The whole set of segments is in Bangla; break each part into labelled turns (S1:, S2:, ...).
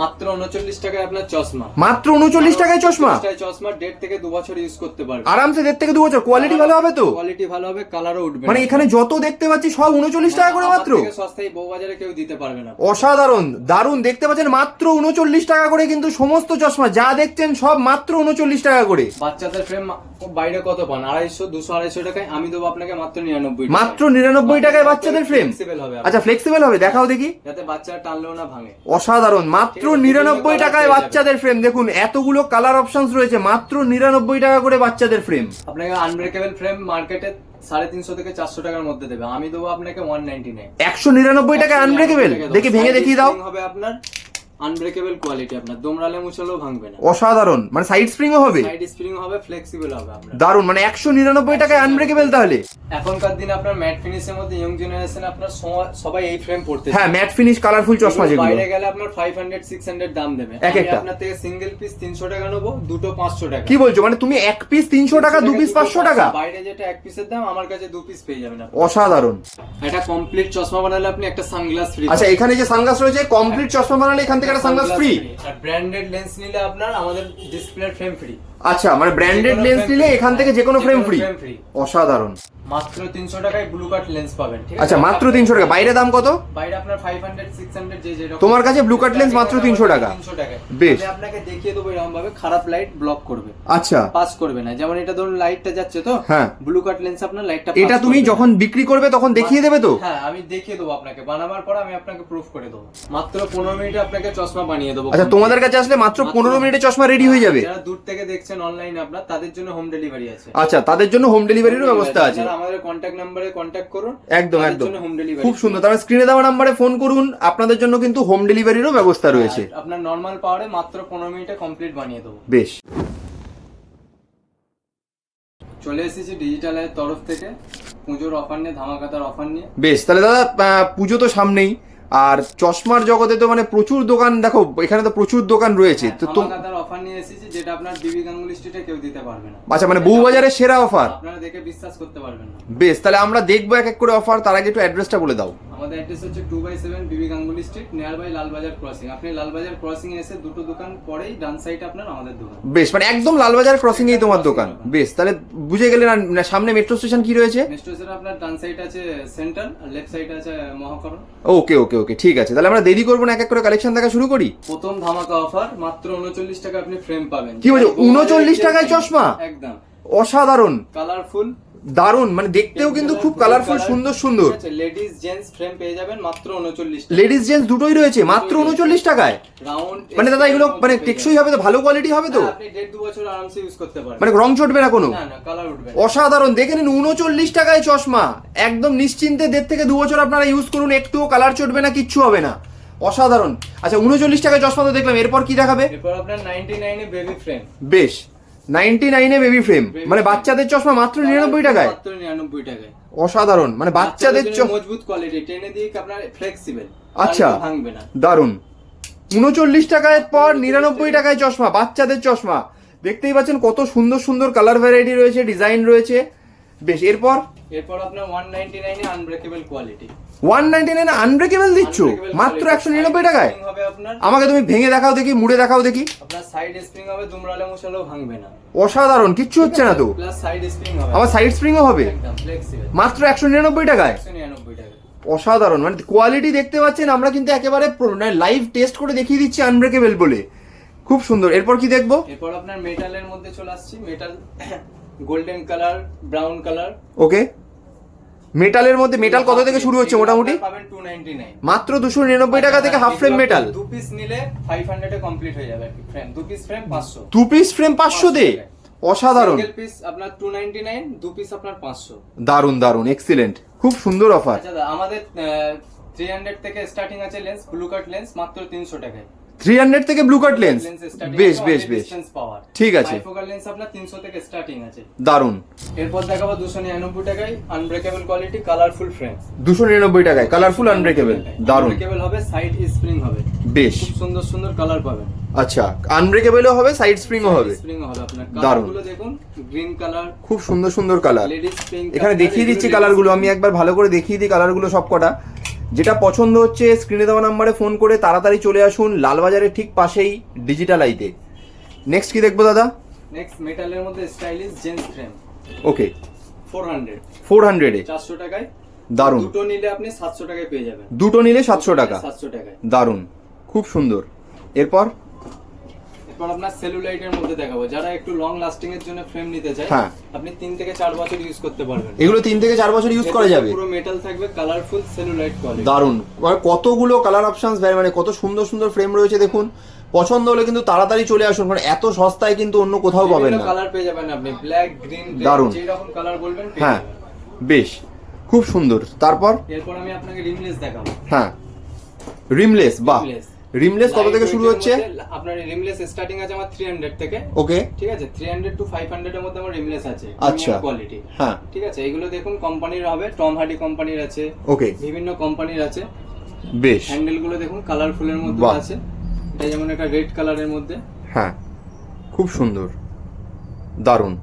S1: মাত্র উনচল্লিশ টাকায় আপনার চশমা।
S2: মাত্র উনচল্লিশ টাকায় চশমা?
S1: চশমা দেড় থেকে দু বছর ইউজ করতে পারবে
S2: আরামসে দেড় থেকে দু বছর? কোয়ালিটি ভালো হবে তো?
S1: কোয়ালিটি ভালো হবে কালারও উঠবে
S2: মানে এখানে যত দেখতে পাচ্ছি সব উনচল্লিশ টাকা করে মাত্র?
S1: সস্তায় বউ বাজারে কেউ দিতে পারবে না।
S2: অসাধারণ দারুণ। দেখতে পাচ্ছেন মাত্র উনচল্লিশ টাকা করে কিন্তু সমস্ত চশমা। যা দেখছেন সব মাত্র উনচল্লিশ টাকা করে।
S1: বাচ্চাদের ফ্রেম বাইরে কত পান? আড়াইশো দুশো আড়াইশো টাকায়? আমি দেবো আপনাকে মাত্র নিরানব্বই
S2: মাত্র নিরানব্বই টাকায় বাচ্চাদের ফ্রেম আচ্ছা ফ্লেক্সিবল হবে? দেখাও দেখি।
S1: যাতে বাচ্চা টানলেও না ভাঙে।
S2: অসাধারণ। মাত্র
S1: আছে,
S2: নিরানব্বই টাকায় বাচ্চাদের ফ্রেম দেখুন এতগুলো কালার অপশন রয়েছে মাত্র নিরানব্বই টাকা করে বাচ্চাদের ফ্রেম
S1: আপনাকে আনব্রেকেবল ফ্রেম মার্কেটে সাড়ে তিনশো থেকে চারশো টাকার মধ্যে দেবে। আমি দেবো আপনাকে ওয়ান নাইনটি নাইন
S2: একশো নিরানব্বই টাকা আনব্রেকেবল দেখি ভেঙে দেখিয়ে দাও।
S1: হবে আপনার। আনব্রেকেবল কোয়ালিটি আপনার। মুছলেও ভাঙবে না।
S2: অসাধারণ। মানে সাইড স্প্রিংও হবে।
S1: সাইড স্প্রিং হবে ফ্লেক্সিবল হবে আপনার।
S2: দারুণ। মানে একশো নিরানব্বই টাকায় আনব্রেকেবল তাহলে।
S1: এখনকার দিনে আপনার ম্যাট ফিনিশের মধ্যে ইয়ং জেনারেশন আপনার সবাই- এই ফ্রেম পড়তে
S2: হ্যাঁ ম্যাট ফিনিশ কালারফুল চশমা যেগুলো।
S1: বাইরে গেলে আপনার ফাইভ হান্ড্রেড সিক্স হান্ড্রেড দাম দেবে।
S2: এক একটা।
S1: আপনার থেকে সিঙ্গেল পিস তিনশো টাকা নেব দুটো পাঁচশো টাকা।
S2: কি বলছো? মানে তুমি এক পিস তিনশো টাকা দু পিস পাঁচশো টাকা?
S1: বাইরে যেটা এক পিসের দাম আমার কাছে দু পিস পেয়ে যাবেন
S2: অসাধারণ।
S1: এটা কমপ্লিট চশমা বানালে আপনি একটা সানগ্লাস ফ্রি
S2: আচ্ছা এখানে যে সানগ্লাস রয়েছে কমপ্লিট চশমা বানালে এখান থেকে একটা সানগ্লাস ফ্রি
S1: আর ব্র্যান্ডেড লেন্স নিলে আপনার আমাদের ডিসপ্লে ফ্রেম ফ্রি
S2: আচ্ছা মানে ব্র্যান্ডেড লেন্স নিলে এখান থেকে যে কোনো ফ্রেম ফ্রি অসাধারণ।
S1: মাত্র তিনশো টাকায় ব্লু কাট লেন্স পাবেন ঠিক
S2: আচ্ছা মাত্র তিনশো টাকা। বাইরে দাম কত?
S1: বাইরে আপনার ফাইভ হান্ড্রেড সিক্স হান্ড্রেড যে
S2: তোমার কাছে blue cut lens মাত্র 300 টাকা।
S1: তিনশো টাকা
S2: বেশ।
S1: আমি আপনাকে দেখিয়ে দেবো এরকম ভাবে খারাপ লাইট ব্লক করবে।
S2: আচ্ছা।
S1: পাস করবে না। যেমন এটা ধরুন লাইটটা যাচ্ছে তো
S2: হ্যাঁ।
S1: ব্লু কাট লেন্স আপনার লাইটটা
S2: এটা তুমি যখন বিক্রি করবে তখন দেখিয়ে দেবে তো?
S1: হ্যাঁ আমি দেখিয়ে দেবো আপনাকে। বানাবার পর আমি আপনাকে প্রুফ করে দেবো। মাত্র পনেরো মিনিটে আপনাকে চশমা বানিয়ে দেবো।
S2: আচ্ছা তোমাদের কাছে আসলে মাত্র পনেরো মিনিটে চশমা রেডি হয়ে যাবে।
S1: যারা দূর থেকে দেখছেন অনলাইনে আপনার তাদের জন্য হোম ডেলিভারি আছে।
S2: আচ্ছা তাদের জন্য হোম ডেলিভারিরও ব্যবস্থা আছে।
S1: আমাদের কন্ট্যাক্ট নাম্বারে কন্ট্যাক্ট করুন।
S2: একদম একদম।
S1: হোম ডেলিভারি
S2: খুব সুন্দর। তাহলে স্ক্রিনে দেওয়া নাম্বারে ফোন করুন। আপনাদের জন্য কিন্তু হোম ডেলিভারিরও ব্যবস্থা রয়েছে।
S1: আপনার নর্মাল পাওয়ারে মাত্র পনেরো মিনিটে কমপ্লিট বানিয়ে দেবো।
S2: বেশ।
S1: চলে এসেছি ডিজিটালের তরফ থেকে। পুজোর অফার নিয়ে ধামাকাতার অফার নিয়ে।
S2: বেশ তাহলে দাদা পুজো তো সামনেই। আর চশমার জগতে তো মানে প্রচুর দোকান দেখো এখানে তো প্রচুর দোকান রয়েছে। তো তো
S1: ধামাকাতার অফার নিয়ে এসেছি যেটা আপনার বিবি গাঙ্গুলি স্ট্রিটে কেউ দিতে পারবে না।
S2: আচ্ছা মানে বউবাজারের সেরা অফার
S1: আপনারা দেখে বিশ্বাস করতে পারবেন না।
S2: বেশ তাহলে আমরা দেখব এক এক করে অফার তার আগে একটু অ্যাড্রেসটা বলে দাও।
S1: আমাদের অ্যাড্রেস হচ্ছে two by seven B B Ganguly street near by Lalbazar crossing আপনি লালবাজার ক্রসিং এসে দুটো দোকান পরেই ডান সাইডে আপনার আমাদের দোকান।
S2: বেশ মানে একদম লালবাজার ক্রসিং এই তোমার দোকান। বেশ তাহলে বুঝে আর না, সামনে মেট্রো স্টেশন কি রয়েছে?
S1: স্টেশনে আপনার ডান সাইড আছে সেন্টার আর লেফট সাইড আছে মহাকরণ।
S2: ওকে ওকে ওকে ঠিক আছে। তাহলে আমরা দেরি করব না এক এক করে কালেকশন দেখা শুরু করি?
S1: প্রথম ধামাকা অফার মাত্র উনচল্লিশ টাকা আপনি ফ্রেম পাবেন।
S2: কি বলছো, 39 টাকায় চশমা?
S1: একদম।
S2: অসাধারণ।
S1: কালারফুল
S2: দারুণ মানে দেখতেও কিন্তু খুব কালারফুল সুন্দর সুন্দর।
S1: লেডিস জেন্টস ফ্রেম পেয়ে যাবেন মাত্র উনচল্লিশ
S2: লেডিস জেন্টস দুটোই রয়েছে মাত্র উনচল্লিশ টাকায়।
S1: রাউন্ড
S2: মানে দাদা এগুলো মানে টেকসই হবে তো ভালো কোয়ালিটি হবে তো?
S1: আপনি দেড় দু বছর আরামসে ইউজ করতে পারবেন।
S2: মানে রং চটবে না কোনো?
S1: না না কালার উঠবে না।
S2: অসাধারণ দেখে নিন উনচল্লিশ টাকায় চশমা। একদম নিশ্চিন্তে দেড় থেকে দু বছর আপনারা ইউজ করুন একটুও কালার চটবে না কিচ্ছু হবে না। অসাধারণ। আচ্ছা উনচল্লিশ টাকায় চশমা তো দেখলাম এরপর কি দেখাবে?
S1: এরপর আপনার নাইনটি নাইনে বেবি ফ্রেম
S2: বেশ। নাইনটি নাইনে বেবি ফ্রেম মানে বাচ্চাদের চশমা মাত্র নিরানব্বই টাকায়।
S1: মাত্র নিরানব্বই টাকায়।
S2: অসাধারণ। মানে বাচ্চাদের
S1: মজবুত কোয়ালিটি টেনে দিয়ে আপনার ফ্লেক্সিবল
S2: আচ্ছা।
S1: ভাঙবে না।
S2: দারুণ। উনচল্লিশ টাকায় পর নিরানব্বই টাকায় চশমা বাচ্চাদের চশমা। দেখতেই পাচ্ছেন কত সুন্দর সুন্দর কালার ভ্যারাইটি রয়েছে ডিজাইন রয়েছে। বেশ এরপর?
S1: এরপর আপনার ওয়ান নাইনটি নাইনে unbreakable quality
S2: one ninety nine unbreakable দিচ্ছ? মাত্র একশো নিরানব্বই টাকায়? আমাকে তুমি ভেঙে দেখাও দেখি মুড়ে দেখাও দেখি।
S1: সাইড স্প্রিং হবে দুমরালে মশালেও ভাঙবে না।
S2: অসাধারণ কিচ্ছু হচ্ছে না তো।
S1: প্লাস সাইড স্প্রিং হবে।
S2: আমার সাইড স্প্রিংও হবে। মাত্র একশো নিরানব্বই টাকায়? অসাধারণ মানে কোয়ালিটি দেখতে পাচ্ছেন আমরা কিন্তু একেবারে লাইভ টেস্ট করে দেখিয়ে দিচ্ছি আনব্রেকেবল বলে। খুব সুন্দর। এরপর কি দেখব?
S1: এরপর আপনার মেটালের মধ্যে চলে আসছি। Metal golden colour brown colour
S2: okay মেটালের মধ্যে মেটাল কত থেকে শুরু হচ্ছে মোটামুটি? মাত্র দুশো নিরানব্বই টাকা থেকে হাফ ফ্রেম মেটাল
S1: দু পিস নিলে ফাইভ হান্ড্রেডে কমপ্লিট হয়ে যাবে ফ্রেম দু পিস ফ্রেম পাঁচশো।
S2: টু পিস ফ্রেম পাঁচশো দে? অসাধারণ।
S1: পিস আপনার টু নাইনটি নাইন দু পিস আপনার পাঁচশো।
S2: দারুণ দারুণ এক্সিলেন্ট খুব সুন্দর অফার
S1: আচ্ছা আমাদের থ্রি হান্ড্রেড থেকে স্টার্টিং আছে লেন্স ব্লু কাট লেন্স মাত্র তিনশো টাকায়।
S2: থ্রি হান্ড্রেড থেকে ব্লু কাট লেন্স বেশ বেশ বেশ। ঠিক আছে।
S1: ফোকাল লেন্স আপনার তিনশো থেকে স্টার্টিং আছে।
S2: দারুণ।
S1: এরপর দেখাবো দুশো নিরানব্বই টাকায় আনব্রেকেবল কোয়ালিটি কালারফুল ফ্রেম
S2: দুশো নিরানব্বই টাকায় কালারফুল আনব্রেকেবল দারুণ।
S1: আনব্রেকেবল হবে সাইড স্প্রিং হবে।
S2: বেশ।
S1: খুব সুন্দর সুন্দর কালার পাবেন।
S2: আচ্ছা আনব্রেকেবলও হবে সাইড স্প্রিংও হবে।
S1: স্প্রিং হবে আপনার। কালারগুলো দেখুন গ্রিন কালার
S2: খুব সুন্দর সুন্দর কালার এখানে দেখিয়ে দিচ্ছি কালারগুলো আমি একবার ভালো করে দেখিয়ে দিই কালারগুলো সব কটা যেটা পছন্দ হচ্ছে স্ক্রিনে দেওয়া নাম্বারে ফোন করে তাড়াতাড়ি চলে আসুন লালবাজারের ঠিক পাশেই ডিজিটাল আইতে নেক্সট কি দেখব দাদা?
S1: নেক্সট মেটালের মধ্যে stylish gents frame
S2: okay
S1: four hundred
S2: four হান্ড্রেডে
S1: চারশো টাকায়।
S2: দারুণ।
S1: দুটো নিলে আপনি সাতশো টাকায় পেয়ে যাবেন।
S2: দুটো নিলে সাতশো টাকা।
S1: সাতশো টাকায়।
S2: দারুণ। খুব সুন্দর। এরপর?
S1: এরপর আপনার সেলুলাইটের মধ্যে দেখাবো। যারা একটু লং লাস্টিং এর জন্য ফ্রেম নিতে চায়
S2: হ্যাঁ।
S1: আপনি তিন থেকে চার বছর ইউজ করতে পারবেন।
S2: এগুলো তিন থেকে চার বছর ইউজ করা যাবে।
S1: পুরো মেটাল থাকবে কালারফুল সেলুলাইট কোয়ালিটি
S2: দারুণ। মানে কতগুলো কালার অপশনস মানে কত সুন্দর সুন্দর ফ্রেম রয়েছে দেখুন। পছন্দ হলে কিন্তু তাড়াতাড়ি চলে আসুন কারণ এত সস্তায় কিন্তু অন্য কোথাও পাবেন না।
S1: কালার পেয়ে যাবেন আপনি ব্ল্যাক গ্রিন
S2: দারুণ।
S1: যে রকম কালার বলবেন
S2: হ্যাঁ বেশ। খুব সুন্দর। তারপর?
S1: এরপর আমি আপনাকে রিমলেস দেখাবো।
S2: হ্যাঁ। রিমলেস বাহ। রিমলেস কত থেকে শুরু হচ্ছে?
S1: আপনার রিমলেস স্টার্টিং আছে আমার 300 থেকে।
S2: ওকে
S1: ঠিক আছে? 300 টু 500 এর মধ্যে আমার রিমলেস আছে
S2: আচ্ছা।
S1: কোয়ালিটি
S2: হ্যাঁ।
S1: ঠিক আছে? এগুলো দেখুন কোম্পানির হবে টম হার্ডি কোম্পানির আছে
S2: ওকে
S1: বিভিন্ন কোম্পানির আছে।
S2: বেশ।
S1: হ্যান্ডেলগুলো দেখুন কালারফুলের মধ্যে আছে। এটা যেমন একটা রেড কালারের মধ্যে।
S2: হ্যাঁ। খুব সুন্দর। দারুণ।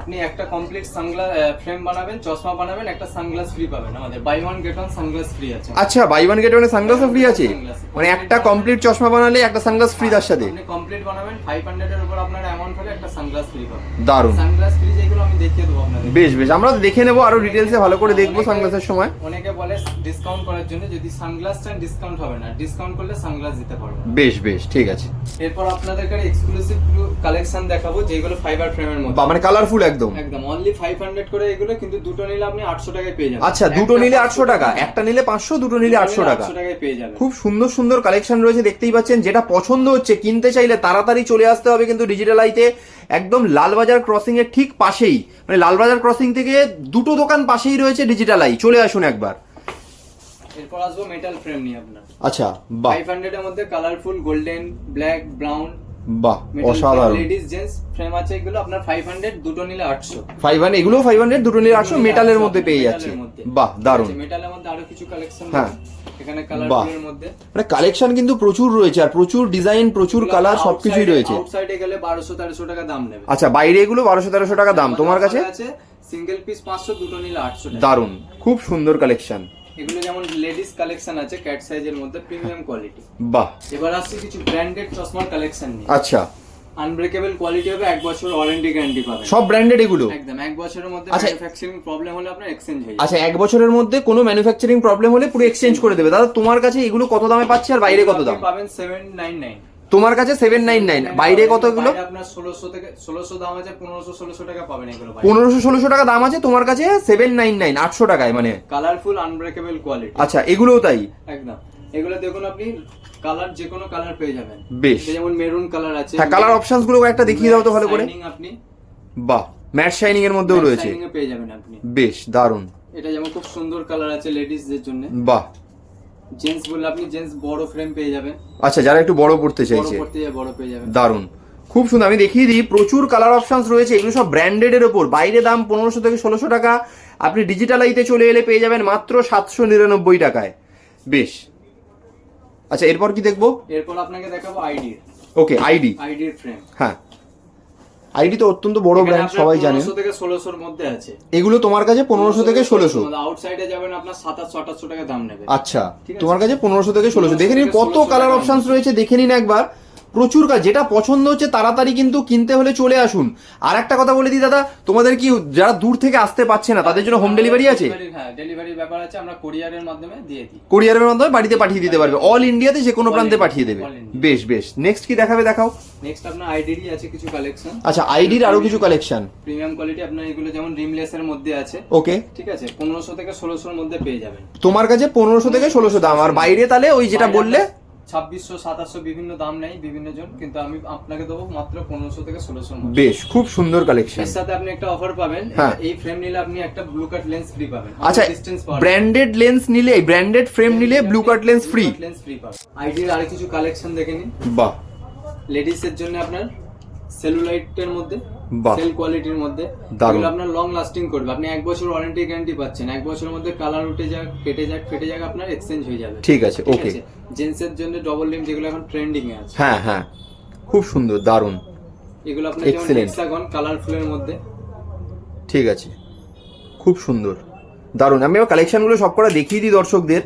S1: আপনি একটা কমপ্লিট সানগ্লাস ফ্রেম বানাবেন চশমা বানাবেন একটা সানগ্লাস ফ্রি পাবেন আমাদের। Buy one get one sunglass free আছে।
S2: আচ্ছা বাই ওয়ান গেট ওয়ান সানগ্লাসও ফ্রি আছে? মানে একটা কমপ্লিট চশমা বানালে একটা সানগ্লাস ফ্রি তার সাথে?
S1: আপনি কমপ্লিট বানাবেন 500 এর উপর আপনার অ্যামাউন্ট হলে একটা সানগ্লাস ফ্রি পাবেন।
S2: দারুণ।
S1: সানগ্লাস ফ্রি যেগুলো আমি দেখিয়ে দেবো আপনাদের।
S2: বেশ বেশ। আমরা দেখে নেব আরও ডিটেলসে ভালো করে দেখব সানগ্লাসের সময়।
S1: অনেকে বলে ডিসকাউন্ট করার জন্য যদি সানগ্লাস চান ডিসকাউন্ট হবে না। ডিসকাউন্ট করলে সানগ্লাস দিতে পারব।
S2: বেশ বেশ। ঠিক আছে।
S1: এরপর আপনাদের কাছে এক্সক্লুসিভ কালেকশন দেখাবো যেগুলো ফাইবার ফ্রেমের মধ্যে।
S2: মানে কালারফুল একদম।
S1: একদম অনলি 500 করে এগুলো কিন্তু দুটো নিলে আপনি 800 টাকায় পেয়ে যাবেন।
S2: আচ্ছা দুটো নিলে
S1: 500
S2: আটশো টাকা একটা নিলে পাঁচশো দুটো নিলে আটশো টাকা।
S1: 800 টাকায় পেয়ে যাবেন।
S2: খুব সুন্দর সুন্দর কালেকশন রয়েছে দেখতেই পাচ্ছেন যেটা পছন্দ হচ্ছে কিনতে চাইলে তাড়াতাড়ি চলে আসতে হবে কিন্তু ডিজিটাল আইতে একদম লালবাজার ক্রসিং এর ঠিক পাশেই মানে লালবাজার ক্রসিং থেকে দুটো দোকান পাশেই রয়েছে ডিজিটাল আই চলে আসুন একবার।
S1: এরপর আসব মেটাল ফ্রেম নিয়ে আপনার।
S2: আচ্ছা বাহ।
S1: 500 এর মধ্যে কালারফুল গোল্ডেন ব্ল্যাক ব্রাউন
S2: বাহ অসাধারণ।
S1: লেডিস জেন্টস ফ্রেম আছে এগুলো আপনার 500 দুটো নিলে 800
S2: ফাইভ হান্ড্রেড এগুলো ফাইভ হান্ড্রেড দুটো নিলে আটশো মেটালের মধ্যে পেয়ে যাচ্ছে। বাহ দারুণ।
S1: মেটালের মধ্যে আরও কিছু কালেকশন
S2: হ্যাঁ।
S1: এখানে
S2: বাহ।
S1: মধ্যে।
S2: মানে কালেকশন কিন্তু প্রচুর রয়েছে আর প্রচুর ডিজাইন প্রচুর কালার সবকিছুই রয়েছে।
S1: আউটসাইডে গেলে 1200 1300 টাকা দাম নেবে।
S2: আচ্ছা বাইরে এগুলো বারোশো তেরোশো টাকা দাম। তোমার কাছে?
S1: আছে সিঙ্গেল পিস 500 দুটো নিলে 800 টাকা।
S2: দারুণ। খুব সুন্দর কালেকশন
S1: এগুলো যেমন লেডিস কালেকশন আছে ক্যাট সাইজের মধ্যে প্রিমিয়াম কোয়ালিটি
S2: বাহ।
S1: এবার আসছে কিছু ব্র্যান্ডেড চশমার কালেকশন নিয়ে।
S2: আচ্ছা।
S1: আনব্রেকেবল কোয়ালিটি হবে এক বছর ওয়ারেন্টি গ্যারান্টি পাবেন।
S2: সব ব্র্যান্ডেড এগুলো?
S1: একদম এক বছরের মধ্যে
S2: আচ্ছা।
S1: ম্যানুফ্যাকচারিং প্রবলেম হলে আপনার এক্সচেঞ্জ হয়ে যাবে।
S2: আচ্ছা এক বছরের মধ্যে কোনো ম্যানুফ্যাকচারিং প্রবলেম হলে পুরো এক্সচেঞ্জ করে দেবে। দাদা তোমার কাছে এগুলো কত দামে পাচ্ছে আর বাইরে কত দাম?
S1: পাবেন 799
S2: তোমার কাছে সেভেন নাইন নাইন বাইরে কত এগুলো?
S1: আপনার 1600 থেকে 1600 দাম আছে 1500 1600 টাকা পাবেন এগুলো
S2: পনেরোশো ষোলোশো টাকা দাম আছে তোমার কাছে সেভেন নাইন নাইন আটশো টাকায় মানে।
S1: কালারফুল আনব্রেকেবল কোয়ালিটি
S2: আচ্ছা এগুলোও তাই?
S1: একদম। এগুলো দেখুন আপনি কালার যে কোনো কালার পেয়ে যাবেন।
S2: বেশ।
S1: যেমন মেরুন কালার আছে।
S2: হ্যাঁ কালার অপশনসগুলো একটা দেখিয়ে দাও তো ভালো করে।
S1: আপনি।
S2: বাহ ম্যাট শাইনিং এর মধ্যেও রয়েছে।
S1: পেয়ে যাবেন আপনি।
S2: বেশ দারুণ।
S1: এটা যেমন খুব সুন্দর কালার আছে লেডিসদের জন্য।
S2: বাহ
S1: জেন্টস বললে আপনি জেন্টস বড় ফ্রেম পেয়ে যাবেন।
S2: আচ্ছা যারা একটু বড় পড়তে
S1: বড়
S2: চাইছে।
S1: পড়তে যায় বড় পেয়ে যাবেন।
S2: দারুণ। খুব সুন্দর আমি দেখিয়ে দিই প্রচুর কালার অপশনস রয়েছে এগুলো সব ব্র্যান্ডেড এর ওপর। বাইরে দাম পনেরোশো থেকে ষোলোশো টাকা। আপনি ডিজিটাল আইতে চলে এলে পেয়ে যাবেন মাত্র সাতশো নিরানব্বই টাকায়। বেশ। আচ্ছা এরপর কি দেখব?
S1: এরপর আপনাকে দেখাবো আইডির
S2: ওকে আইডি
S1: আইডির ফ্রেম
S2: হ্যাঁ। আইডি তো অত্যন্ত বড় ব্র্যান্ড সবাই জানে।
S1: থেকে ষোলোশোর মধ্যে আছে।
S2: এগুলো তোমার কাছে পনেরোশো থেকে ষোলোশো।
S1: আউটসাইডে যাবেন আপনার সাতাশশো আঠাশশো টাকা দাম নেবে।
S2: আচ্ছা তোমার কাছে পনেরোশো থেকে ষোলোশো। দেখে নিন কত কালার
S1: 1600
S2: অপশনস রয়েছে দেখে নিন একবার। প্রচুর কাজ যেটা পছন্দ হচ্ছে তাড়াতাড়ি কিন্তু কিনতে হলে চলে আসুন। আর একটা কথা বলে দিই দাদা তোমাদের কি যারা দূর থেকে আসতে পারছে না তাদের জন্য হোম ডেলিভারি আছে?
S1: হ্যাঁ ডেলিভারির ব্যাপার আছে আমরা কোরিয়ারের মাধ্যমে দিয়ে দিই।
S2: কোরিয়ারের মাধ্যমে বাড়িতে পাঠিয়ে দিতে পারবে। অল ইন্ডিয়াতে যে কোনো প্রান্তে পাঠিয়ে দেবে। বেশ বেশ। নেক্সট কি দেখাবে দেখাও।
S1: নেক্সট আপনার আইডিরই আছে কিছু কালেকশন
S2: আচ্ছা আইডির আরও কিছু কালেকশন
S1: প্রিমিয়াম কোয়ালিটি আপনার এগুলো যেমন রিমলেসের মধ্যে আছে।
S2: ওকে
S1: ঠিক আছে পনেরোশো থেকে ষোলোশোর মধ্যে পেয়ে যাবেন।
S2: তোমার কাছে পনেরোশো থেকে ষোলোশো দাম। আর বাইরে তাহলে ওই যেটা বললে
S1: ছাব্বিশশো সাতাশশো বিভিন্ন দাম নেই বিভিন্ন জন কিন্তু আমি আপনাকে দেবো মাত্র পনেরোশো থেকে মধ্যে।
S2: বেশ খুব সুন্দর কালেকশন
S1: এর সাথে আপনি একটা অফার পাবেন
S2: হ্যাঁ।
S1: এই ফ্রেম নিলে আপনি একটা ব্লু কাট লেন্স ফ্রি পাবেন।
S2: আচ্ছা ব্র্যান্ডেড লেন্স নিলে ব্র্যান্ডেড ফ্রেম নিলে blue cut lens free
S1: lens free পাবেন। আইডির আর কিছু কালেকশন দেখে নিন।
S2: বাহ।
S1: লেডিস এর জন্য আপনার সেলুলাইটের মধ্যে। সেল কোয়ালিটির মধ্যে। এগুলো আপনার লং লাস্টিং করবে। আপনি এক বছর ওয়ারেন্টি গ্যারান্টি পাচ্ছেন। এক বছরের মধ্যে কালার উঠে যাক কেটে যাক ফেটে যাক আপনার এক্সচেঞ্জ হয়ে যাবে।
S2: ঠিক আছে ওকে
S1: জেন্টস এর জন্য ডবল লিম যেগুলো এখন ট্রেন্ডিং এ আছে।
S2: হ্যাঁ হ্যাঁ। খুব সুন্দর দারুণ।
S1: এগুলো আপনার যেমন. হেক্সাগন কালারফুলের মধ্যে।
S2: ঠিক আছে। খুব সুন্দর। দারুণ। আমি এবার কালেকশনগুলো সব কটা দেখিয়ে দিই দর্শকদের।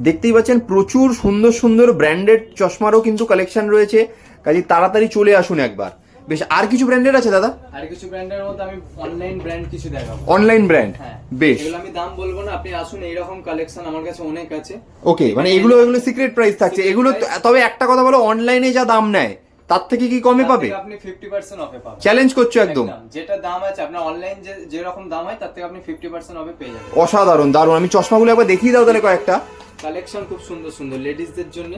S2: দেখতেই পাচ্ছেন প্রচুর সুন্দর সুন্দর ব্র্যান্ডেড চশমারও কিন্তু কালেকশন রয়েছে। কাজে তাড়াতাড়ি চলে আসুন একবার। বেশ আর কিছু ব্র্যান্ডেড আছে দাদা?
S1: আর কিছু ব্র্যান্ডের মধ্যে আমি অনলাইন ব্র্যান্ড কিছু দেখাবো।
S2: অনলাইন ব্র্যান্ড
S1: হ্যাঁ।
S2: বেশ।
S1: এগুলো আমি দাম বলব না আপনি আসুন এইরকম কালেকশন আমার কাছে অনেক আছে।
S2: ওকে মানে এগুলো এগুলো সিক্রেট প্রাইস থাকছে। এগুলো তবে একটা কথা বলো অনলাইনে যা দাম নেয় তার থেকে কি কমে পাবে?
S1: আপনি ফিফটি পার্সেন্ট অফে পাবেন।
S2: চ্যালেঞ্জ করছ একদম।
S1: যেটা দাম আছে আপনার অনলাইন যে যেরকম দাম হয় তার থেকে আপনি ফিফটি পার্সেন্ট অফে পেয়ে যাবেন।
S2: অসাধারণ দারুণ। আমি চশমাগুলো একবার দেখিয়ে দাও তাহলে কয়েকটা।
S1: কালেকশন খুব সুন্দর সুন্দর। লেডিসদের জন্য।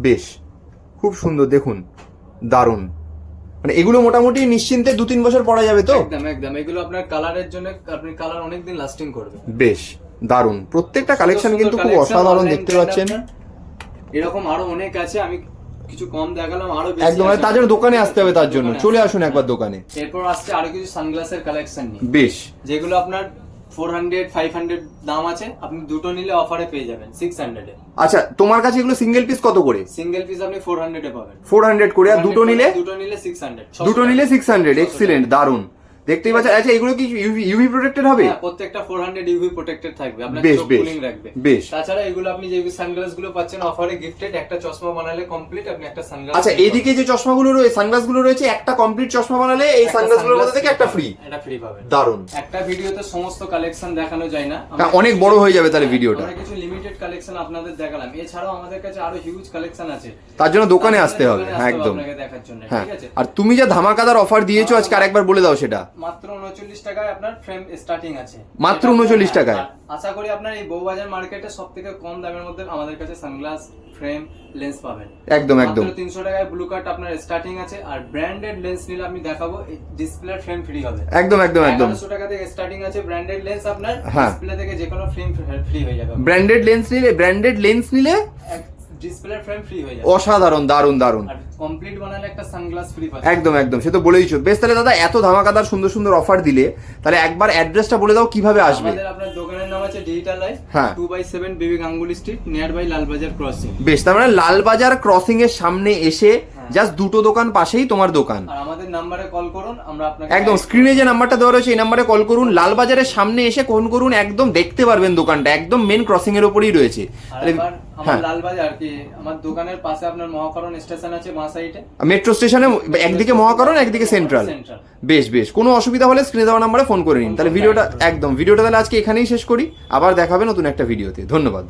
S2: বেশ। খুব সুন্দর দেখুন। দারুণ। মানে এগুলো মোটামুটি নিশ্চিন্তে দু তিন বছর পরা যাবে তো?
S1: একদম একদম। এগুলো আপনার কালারের জন্য আপনি কালার অনেকদিন লাস্টিং করবে।
S2: বেশ দারুণ। প্রত্যেকটা কালেকশন কিন্তু খুব অসাধারণ দেখতে পাচ্ছেন।
S1: এরকম আরও অনেক আছে আমি কিছু কম দেখালাম আরও বেশি
S2: একদম
S1: আছে।
S2: তার জন্য দোকানে আসতে হবে তার জন্য। চলে আসুন একবার দোকানে।
S1: এরপর আসছে আরও কিছু সানগ্লাসের কালেকশন
S2: বেশ।
S1: যেগুলো আপনার ফোর হান্ড্রেড ফাইভ হান্ড্রেড দাম আছে আপনি দুটো নিলে অফারে পেয়ে যাবেন সিক্স হান্ড্রেডে
S2: আচ্ছা তোমার কাছে এগুলো সিঙ্গেল পিস কত করে?
S1: সিঙ্গেল পিস আপনি ফোর হান্ড্রেডে পাবেন।
S2: ফোর হান্ড্রেড করে আর দুটো নিলে?
S1: দুটো নিলে সিক্স হান্ড্রেড
S2: দুটো নিলে সিক্স হান্ড্রেড এক্সিলেন্ট দারুণ। দেখতেই পাচ্ছেন? আচ্ছা এগুলো কি ইউভি প্রোটেক্টেড হবে?
S1: হ্যাঁ প্রত্যেকটা ফোর হান্ড্রেড ইউভি প্রোটেক্টেড থাকবে আপনার চোখ কুলিং রাখবে।
S2: বেশ।
S1: তাছাড়া এগুলো আপনি যে সানগ্লাসগুলো পাচ্ছেন অফারে গিফটেড একটা চশমা বানালে কমপ্লিট আপনি একটা সানগ্লাস
S2: আচ্ছা এইদিকে যে চশমাগুলো রয়েছে সানগ্লাসগুলো রয়েছে একটা কমপ্লিট চশমা বানালে এই সানগ্লাসগুলোর মধ্যে থেকে একটা ফ্রি
S1: এটা ফ্রি পাবেন।
S2: দারুণ।
S1: একটা ভিডিওতে সমস্ত কালেকশন দেখানো যায় না।
S2: হ্যাঁ, অনেক বড় হয়ে যাবে তাহলে ভিডিওটা।
S1: আমরা কিছু লিমিটেড কালেকশন আপনাদের দেখালাম। এছাড়াও আমাদের কাছে আরও হিউজ কালেকশন আছে।
S2: তার জন্য দোকানে আসতে হবে। হ্যাঁ একদম।
S1: আপনাকে দেখার জন্য
S2: হ্যাঁ
S1: ঠিক আছে?
S2: আর তুমি যে ধামাকাদার অফার দিয়েছ আজকে আরেকবার বলে দাও সেটা।
S1: মাত্র উনচল্লিশ টাকায় আপনার ফ্রেম স্টার্টিং আছে।
S2: মাত্র 39 টাকায়?
S1: আশা করি আপনার এই বউবাজার মার্কেটে সব থেকে কম দামের মধ্যে আমাদের কাছে সানগ্লাস ফ্রেম লেন্স পাবেন।
S2: একদম একদম।
S1: মাত্র তিনশো টাকায় ব্লু কার্ট আপনার স্টার্টিং আছে আর ব্র্যান্ডেড লেন্স নিলে আপনি দেখাবো ডিসপ্লে ফ্রেম ফ্রি হবে।
S2: একদম একদম একদম
S1: এগারোশো টাকা থেকে স্টার্টিং আছে ব্র্যান্ডেড লেন্স আপনার
S2: হ্যাঁ।
S1: ডিসপ্লে থেকে যে কোনো ফ্রেম ফ্রি হয়ে যাবে।
S2: ব্র্যান্ডেড লেন্স নিলে ব্র্যান্ডেড লেন্স নিলে
S1: ডিসপ্লে ফ্রেম ফ্রি হয়ে যাবে
S2: অসাধারণ দারুণ দারুণ
S1: কমপ্লিট বানালে একটা সানগ্লাস ফ্রি পাবে
S2: একদম একদম সে তো বলেইছো বেশ তাহলে দাদা এত ধামাকাদার সুন্দর সুন্দর অফার দিলে তাহলে একবার অ্যাড্রেসটা বলে দাও কীভাবে আসবে
S1: আমাদের আপনার দোকানের নাম আছে ডিজিটাল লাইফ
S2: হ্যাঁ।
S1: Two by seven B B Ganguly street near by Lalbazar crossing
S2: বেশ তার মানে লালবাজার ক্রসিং এর সামনে এসে। জাস্ট দুটো দোকান পাশেই তোমার দোকান।
S1: আর আমাদের নাম্বারে কল করুন আমরা আপনাকে
S2: একদম স্ক্রিনে যে নাম্বারটা দেওয়া রয়েছে এই নাম্বারে কল করুন। লালবাজারের সামনে এসে ফোন করুন একদম দেখতে পারবেন দোকানটা একদম মেন ক্রসিং এর ওপরেই রয়েছে।
S1: আমার
S2: হ্যাঁ।
S1: লালবাজার কি আমার দোকানের পাশে আপনার মহাকরণ স্টেশন আছে বাঁ সাইডে
S2: মেট্রো স্টেশনে একদিকে মহাকরণ একদিকে সেন্ট্রাল
S1: সেন্ট্রাল
S2: বেশ বেশ। কোনো অসুবিধা হলে স্ক্রিনে দেওয়া নাম্বারে ফোন করে নিন। তাহলে ভিডিওটা একদম ভিডিওটা তাহলে আজকে এখানেই শেষ করি। আবার দেখাবে নতুন একটা ভিডিওতে। ধন্যবাদ।